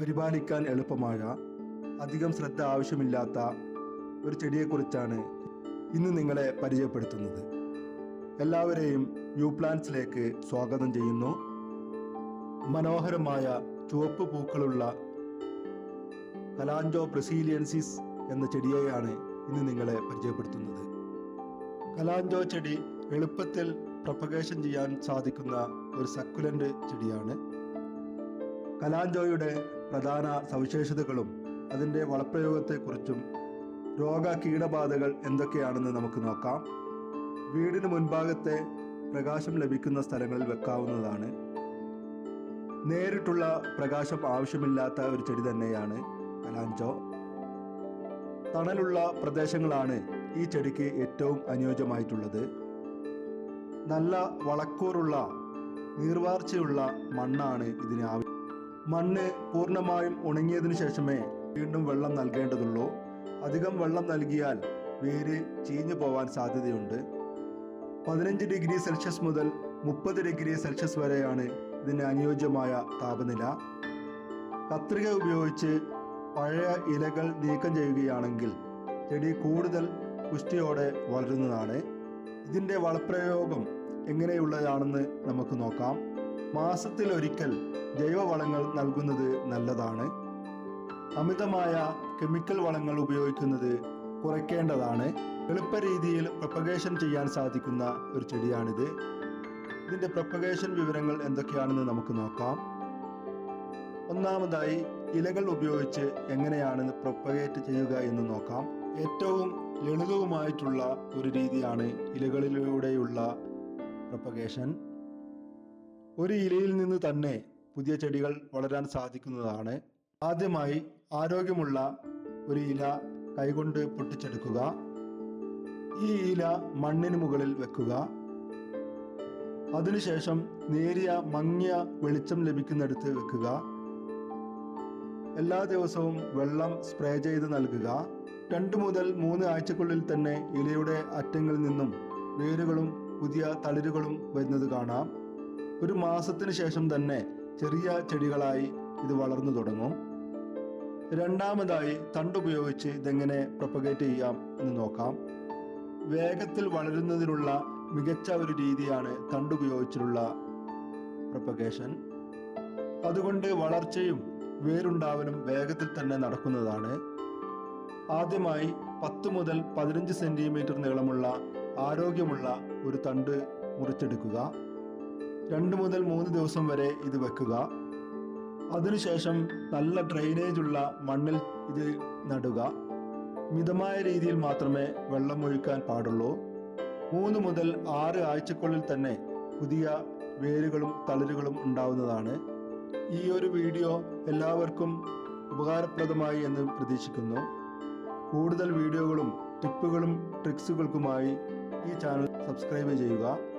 പരിപാലിക്കാൻ എളുപ്പമായ അധികം ശ്രദ്ധ ആവശ്യമില്ലാത്ത ഒരു ചെടിയെക്കുറിച്ചാണ് ഇന്ന് നിങ്ങളെ പരിചയപ്പെടുത്തുന്നത്. എല്ലാവരെയും യു പ്ലാന്റ്സിലേക്ക് സ്വാഗതം ചെയ്യുന്നു. മനോഹരമായ ചുവപ്പ് പൂക്കളുള്ള കലാഞ്ചോ ബ്രസീലിയൻസിസ് എന്ന ചെടിയെയാണ് ഇന്ന് നിങ്ങളെ പരിചയപ്പെടുത്തുന്നത്. കലാഞ്ചോ ചെടി എളുപ്പത്തിൽ പ്രൊപ്പഗേഷൻ ചെയ്യാൻ സാധിക്കുന്ന ഒരു സക്കുലന്റ് ചെടിയാണ്. കലാഞ്ചോയുടെ പ്രധാന സവിശേഷതകളും അതിന്റെ വളപ്രയോഗത്തെക്കുറിച്ചും രോഗ കീടബാധകൾ എന്തൊക്കെയാണെന്ന് നമുക്ക് നോക്കാം. വീടിന് മുൻഭാഗത്തെ പ്രകാശം ലഭിക്കുന്ന സ്ഥലങ്ങളിൽ വെക്കാവുന്നതാണ്. നേരിട്ടുള്ള പ്രകാശം ആവശ്യമില്ലാത്ത ഒരു ചെടി തന്നെയാണ് കലാഞ്ചോ. തണലുള്ള പ്രദേശങ്ങളാണ് ഈ ചെടിക്ക് ഏറ്റവും അനുയോജ്യമായിട്ടുള്ളത്. നല്ല വളക്കൂറുള്ള നീർവാർച്ചയുള്ള മണ്ണാണ് ഇതിന് ആവശ്യം. മണ്ണ് പൂർണമായും ഉണങ്ങിയതിനു ശേഷമേ വീണ്ടും വെള്ളം നൽകേണ്ടതുള്ളൂ. അധികം വെള്ളം നൽകിയാൽ വേര് ചീഞ്ഞു പോവാൻ സാധ്യതയുണ്ട്. പതിനഞ്ച് ഡിഗ്രി സെൽഷ്യസ് മുതൽ മുപ്പത് ഡിഗ്രി സെൽഷ്യസ് വരെയാണ് ഇതിന് അനുയോജ്യമായ താപനില. കത്രിക ഉപയോഗിച്ച് പഴയ ഇലകൾ നീക്കം ചെയ്യുകയാണെങ്കിൽ ചെടി കൂടുതൽ പുഷ്ടിയോടെ വളരുന്നതാണ്. ഇതിന്റെ വളപ്രയോഗം എങ്ങനെയുള്ളതാണെന്ന് നമുക്ക് നോക്കാം. മാസത്തിൽ ഒരിക്കൽ ജൈവവളങ്ങൾ നൽകുന്നത് നല്ലതാണ്. അമിതമായ കെമിക്കൽ വളങ്ങൾ ഉപയോഗിക്കുന്നത് കുറയ്ക്കേണ്ടതാണ്. എളുപ്പ രീതിയിൽ പ്രൊപ്പഗേഷൻ ചെയ്യാൻ സാധിക്കുന്ന ഒരു ചെടിയാണിത്. ഇതിന്റെ പ്രൊപ്പഗേഷൻ വിവരങ്ങൾ എന്തൊക്കെയാണെന്ന് നമുക്ക് നോക്കാം. ഒന്നാമതായി ഇലകൾ ഉപയോഗിച്ച് എങ്ങനെയാണ് പ്രൊപ്പഗേറ്റ് ചെയ്യുക എന്ന് നോക്കാം. ഏറ്റവും ലളിതവുമായിട്ടുള്ള ഒരു രീതിയാണ് ഇലകളിലൂടെയുള്ള പ്രൊപ്പഗേഷൻ. ഒരു ഇലയിൽ നിന്ന് തന്നെ പുതിയ ചെടികൾ വളരാൻ സാധിക്കുന്നതാണ്. ആദ്യമായി ആരോഗ്യമുള്ള ഒരു ഇല കൈകൊണ്ട് പൊട്ടിച്ചെടുക്കുക. ഈ ഇല മണ്ണിന് മുകളിൽ വെക്കുക. അതിനുശേഷം നേരിയ മങ്ങിയ വെളിച്ചം ലഭിക്കുന്നിടത്ത് വെക്കുക. എല്ലാ ദിവസവും വെള്ളം സ്പ്രേ ചെയ്ത് നൽകുക. രണ്ടു മുതൽ മൂന്ന് ആഴ്ചക്കുള്ളിൽ തന്നെ ഇലയുടെ അറ്റങ്ങളിൽ നിന്നും വേരുകളും പുതിയ തളിരുകളും വരുന്നത് കാണാം. ഒരു മാസത്തിന് ശേഷം തന്നെ ചെറിയ ചെടികളായി ഇത് വളർന്നു തുടങ്ങും. രണ്ടാമതായി തണ്ടുപയോഗിച്ച് ഇതെങ്ങനെ പ്രൊപ്പഗേറ്റ് ചെയ്യാം എന്ന് നോക്കാം. വേഗത്തിൽ വളരുന്നതിനുള്ള മികച്ച ഒരു രീതിയാണ് തണ്ടുപയോഗിച്ചുള്ള പ്രൊപ്പഗേഷൻ അതുകൊണ്ട് വളർച്ചയും വേരുണ്ടാവലും വേഗത്തിൽ തന്നെ നടക്കുന്നതാണ്. ആദ്യമായി പത്ത് മുതൽ പതിനഞ്ച് സെന്റിമീറ്റർ നീളമുള്ള ആരോഗ്യമുള്ള ഒരു തണ്ട് മുറിച്ചെടുക്കുക. രണ്ട് മുതൽ മൂന്ന് ദിവസം വരെ ഇത് വെക്കുക. അതിനുശേഷം നല്ല ഡ്രെയിനേജ് ഉള്ള മണ്ണിൽ ഇത് നടുക. മിതമായ രീതിയിൽ മാത്രമേ വെള്ളം ഒഴിക്കാൻ പാടുള്ളൂ. മൂന്ന് മുതൽ ആറ് ആഴ്ചക്കുള്ളിൽ തന്നെ പുതിയ വേരുകളും തളരുകളും ഉണ്ടാവുന്നതാണ്. ഈ ഒരു വീഡിയോ എല്ലാവർക്കും ഉപകാരപ്രദമായി എന്ന് പ്രതീക്ഷിക്കുന്നു. കൂടുതൽ വീഡിയോകളും ടിപ്പുകളും ട്രിക്സുകൾക്കുമായി ഈ ചാനൽ സബ്സ്ക്രൈബ് ചെയ്യുക.